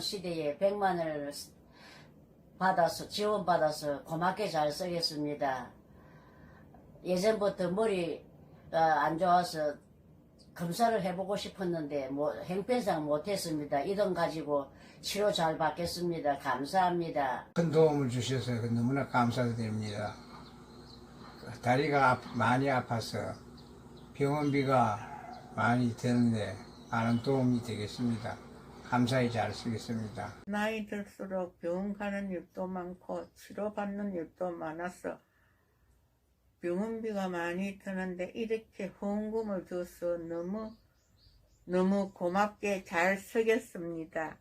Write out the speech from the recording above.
시대에 100만 원을 받아서 지원받아서 고맙게 잘 쓰겠습니다. 예전부터 머리가 안 좋아서 검사를 해보고 싶었는데 뭐 행편상 못했습니다. 이 돈 가지고 치료 잘 받겠습니다. 감사합니다. 큰 도움을 주셔서 너무나 감사드립니다. 다리가 아- 많이 아파서 병원비가 많이 드는데 많은 도움이 되겠습니다. 감사히 잘 쓰겠습니다. 나이 들수록 병원 가는 일도 많고 치료받는 일도 많아서 병원비가 많이 드는데 이렇게 후원금을 줘서 너무 너무 고맙게 잘 쓰겠습니다.